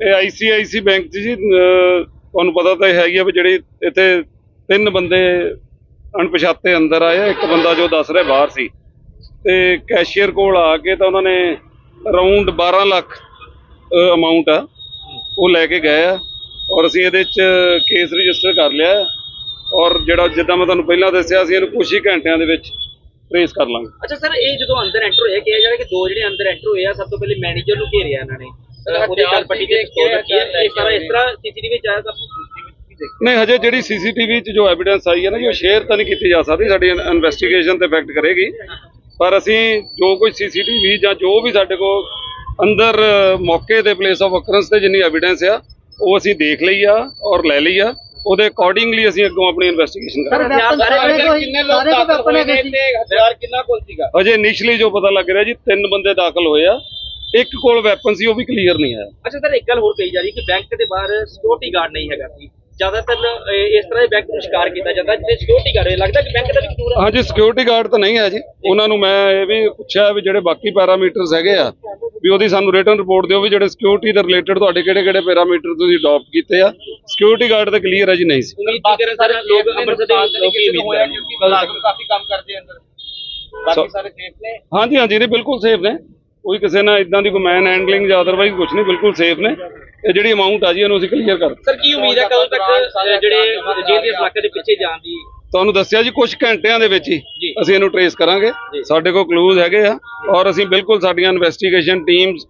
ਇਹ ICIC bank 'ਚ ਜੀ ਅਹ ਤੁਹਾਨੂੰ ਪਤਾ ਤਾਂ ਹੈਗੀ ਆ ਵੀ ਜਿਹੜੇ ਇੱਥੇ ਤਿੰਨ ਬੰਦੇ ਅਣਪਛਾਤੇ ਅੰਦਰ ਆਏ ਆ, ਇੱਕ ਬੰਦਾ ਜੋ ਦੱਸ ਰਿਹਾ ਬਾਹਰ ਸੀ। ਤੇ ਕੈਸ਼ੀਅਰ ਕੋਲ ਆ ਕੇ ਤਾਂ ਉਹਨਾਂ ਨੇ ਅਰਾਊਂਡ 12 ਲੱਖ ਅਮਾਉਂਟ ਆ ਉਹ ਲੈ ਕੇ ਗਏ ਆ ਔਰ ਅਸੀਂ ਇਹਦੇ 'ਚ ਕੇਸ ਰਜਿਸਟਰ ਕਰ ਲਿਆ ਹੈ ਔਰ ਜਿਹੜਾ ਜਿੱਦਾਂ ਮੈਂ ਤੁਹਾਨੂੰ ਪਹਿਲਾਂ ਦੱਸਿਆ ਸੀ ਇਹਨੂੰ ਕੁਝ ਹੀ ਘੰਟਿਆਂ ਦੇ ਵਿੱਚ ਟ੍ਰੇਸ ਕਰ ਲਾਂਗੇ। ਅੱਛਾ ਸਰ ਇਹ ਜਦੋਂ ਅੰਦਰ ਐਂਟਰ ਹੋਇਆ ਕਿਹਾ ਜਾ ਰਿਹਾ ਕਿ ਦੋ ਜਿਹੜੇ ਅੰਦਰ ਐਂਟਰ ਹੋਏ ਆ ਸਭ ਤੋਂ ਪਹਿਲੇ ਮੈਨੇਜਰ ਨੂੰ ਘੇਰਿਆ ਇਹਨਾਂ ਨੇ। ਉਹਦੇ ਗੱਲ ਪੱਟੀ ਤੇ ਪਿਸਤੌਲ ਰੱਖੀ ਹੈ ਇਸ ਤਰ੍ਹਾਂ ਇਸ ਤਰ੍ਹਾਂ ਸੀਸੀਟੀਵੀ ਚ ਆਇਆ ਸਭ ਨਹੀਂ ਹਜੇ ਜਿਹੜੀ ਸੀਸੀਟੀਵੀ 'ਚ ਜੋ ਐਵੀਡੈਂਸ ਆਈ ਹੈ ਨਾ ਜੀ ਉਹ ਸ਼ੇਅਰ ਤਾਂ ਨਹੀਂ ਕੀਤੀ ਜਾ ਸਕਦੀ ਸਾਡੀ ਇਨਵੈਸਟੀਗੇਸ਼ਨ ਤੇ ਇਫੈਕਟ ਕਰੇਗੀ। ਪਰ ਅਸੀਂ ਜੋ ਕੁਝ ਸੀਸੀਟੀਵੀ ਜਾਂ ਜੋ ਵੀ ਸਾਡੇ ਕੋਲ ਅੰਦਰ ਮੌਕੇ ਤੇ ਪਲੇਸ ਆਫ ਅਕਰੈਂਸ ਤੇ ਜਿੰਨੀ ਐਵੀਡੈਂਸ ਆ ਉਹ ਅਸੀਂ ਦੇਖ ਲਈ ਆ ਔਰ ਲੈ ਲਈ ਆ। ਉਹਦੇ ਅਕੋਰਡਿੰਗਲੀ ਅਸੀਂ ਅੱਗੋਂ ਆਪਣੀ ਇਨਵੈਸਟੀਗੇਸ਼ਨ ਕਰਾਂਗੇ। ਸਾਰੇ ਕਿੰਨੇ ਕੋਲ ਸੀਗਾ? ਅਜੇ ਇਨੀਸ਼ੀਅਲੀ ਜੋ ਪਤਾ ਲੱਗ ਰਿਹਾ ਜੀ ਤਿੰਨ ਬੰਦੇ ਦਾਖਲ ਹੋਏ ਆ। ਇੱਕ ਕੋਲ ਵੈਪਨ ਸੀ ਉਹ ਵੀ ਕਲੀਅਰ ਨਹੀਂ ਆਇਆ। ਅੱਛਾ ਸਰ ਇੱਕ ਗੱਲ ਹੋਰ ਕਹੀ ਜਾ ਰਹੀ ਕਿ ਬੈਂਕ ਦੇ ਬਾਹਰ ਸਿਕਿਉਰਿਟੀ ਗਾਰਡ ਨਹੀਂ ਹੈਗਾ ਸੀ। ਜ਼ਿਆਦਾਤਰ ਇਸ ਤਰ੍ਹਾਂ ਦੇ ਬੈਂਕ ਨੂੰ ਸ਼ਿਕਾਰ ਕੀਤਾ ਜਾਂਦਾ। ਜਿੱਥੇ ਸਿਕਿਉਰਿਟੀ ਗਾਰਡ ਲੱਗਦਾ ਕਿ ਬੈਂਕ ਦਾ ਵੀ ਕਸੂਰ ਹੈ? ਹਾਂਜੀ ਸਿਕਿਉਰਿਟੀ ਗਾਰਡ ਤਾਂ ਨਹੀਂ ਹੈ ਜੀ। ਉਹਨਾਂ ਨੂੰ ਮੈਂ ਇਹ ਵੀ ਪੁੱਛਿਆ ਵੀ ਜਿਹੜੇ ਬਾਕੀ ਪੈਰਾਮੀਟਰਸ ਹੈਗੇ ਆ ਵੀ ਉਹਦੀ ਸਾਨੂੰ ਰਿਟਰਨ ਰਿਪੋਰਟ ਦਿਓ ਵੀ ਜਿਹੜੇ ਸਿਕਿਉਰਿਟੀ ਦੇ ਰਿਲੇਟਡ ਤੁਹਾਡੇ ਕਿਹੜੇ ਕਿਹੜੇ ਪੈਰਾਮੀਟਰ ਤੁਸੀਂ ਅਡਾਪਟ ਕੀਤੇ ਆ। ਸਿਕਿਉਰਿਟੀ ਗਾਰਡ ਤਾਂ ਕਲੀਅਰ ਹੈ ਜੀ ਨਹੀਂ ਸੀ। ਉਮੀਦ ਕੀ ਕਰਨ ਸਾਰੇ ਲੋਕ ਅੰਮ੍ਰਿਤਸਰ ਦੇ ਲੋਕ ਹੀ ਉਮੀਦ ਕਰਨ ਕਾਫੀ ਕੰਮ ਕਰਦੇ ਅੰਦਰ। ਬਾਕੀ ਸਾਰੇ ਸੇਫ ਨੇ? ਹਾਂਜੀ ਹਾਂਜੀ ਨਹੀਂ ਬਿਲਕੁਲ ਸੇਫ ਨੇ। ਕੋਈ ਕਿਸੇ ਨਾਲ ਇਦਾਂ ਦੀ ਕੋਈ ਮੈਨ ਹੈਂਡਲਿੰਗ ਜਾਂ ਅਦਰਵਾਈਜ਼ ਕੁਝ ਨਹੀਂ ਬਿਲਕੁਲ ਸੇਫ ਨੇ। ਇਹ ਜਿਹੜੀ ਅਮਾਉਂਟ ਆ ਜੀ ਇਹਨੂੰ ਅਸੀਂ ਕਲੀਅਰ ਕਰ ਸਰ ਕੀ ਉਮੀਦ ਹੈ ਕਦੋਂ ਤੱਕ ਜਿਹੜੇ ਜੇਲ੍ਹ ਦੇ ਇਲਾਕੇ ਦੇ ਪਿੱਛੇ ਜਾਣ ਦੀ? ਤੁਹਾਨੂੰ ਦੱਸਿਆ ਜੀ ਕੁਝ ਘੰਟਿਆਂ ਦੇ ਵਿੱਚ ਹੀ। ਅਸੀਂ ਇਹਨੂੰ ਟਰੇਸ ਕਰਾਂਗੇ। ਸਾਡੇ ਕੋਲ ਕਲੂਜ਼ ਹੈਗੇ ਆ ਔਰ ਅਸੀਂ ਬਿਲਕੁਲ ਸਾਡੀਆਂ ਇਨਵੈਸਟੀਗੇਸ਼ਨ ਟੀਮਸ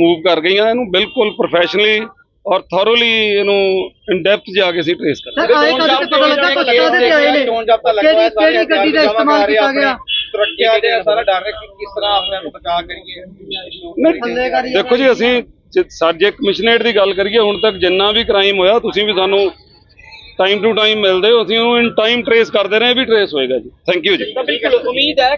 ਮੂਵ ਕਰ ਗਈਆਂ। ਇਹਨੂੰ ਬਿਲਕੁਲ ਪ੍ਰੋਫੈਸ਼ਨਲੀ ਔਰ ਥੋਰੋਲੀ ਇਹਨੂੰ ਇਨ ਡੈਪਥ ਜਾ ਕੇ ਅਸੀਂ ਟਰੇਸ ਕਰਾਂਗੇ। ਸਰ ਆਏ ਕਦੇ ਤੇ ਪਤਾ ਲੱਗਾ? ਕੁਛ ਕਾਹਦੇ ਤੇ ਆਏ ਨੇ। ਚੋਣ ਜਾਬਤਾ ਲੱਗਾ ਹੋਇਆ ਕਿਹੜੀ ਕਿਹੜੀ ਗੱਡੀ ਦਾ ਇਸਤੇਮਾਲ ਕੀਤਾ ਗਿਆ? ਸੁਰੱਖਿਆ ਦੇ ਸਾਰਾ ਡਰ ਰਿਹਾ ਕਿ ਕਿਸ ਤਰ੍ਹਾਂ ਆਪਣੇ ਨੂੰ ਬਚਾ ਕਰੀਏ। ਨਹੀਂ, ਦੇਖੋ ਜੀ ਅਸੀਂ ਸਾਡੇ ਕਮਿਸ਼ਨਰੇਟ ਦੀ ਗੱਲ ਕਰੀਏ ਹੁਣ ਤੱਕ ਜਿੰਨਾ ਵੀ ਕ੍ਰਾਈਮ ਹੋਇਆ ਤੁਸੀਂ ਵੀ ਸਾਨੂੰ ਟਾਈਮ ਟੂ ਟਾਈਮ ਮਿਲਦੇ ਹੋ। ਅਸੀਂ ਉਹਨੂੰ ਇਨ ਟਾਈਮ ਟਰੇਸ ਕਰਦੇ ਰਹੇ ਇਹ ਵੀ ਟਰੇਸ ਹੋਏਗਾ ਜੀ। ਥੈਂਕ ਯੂ ਜੀ। ਤਾਂ ਬਿਲਕੁਲ ਉਮੀਦ ਹੈ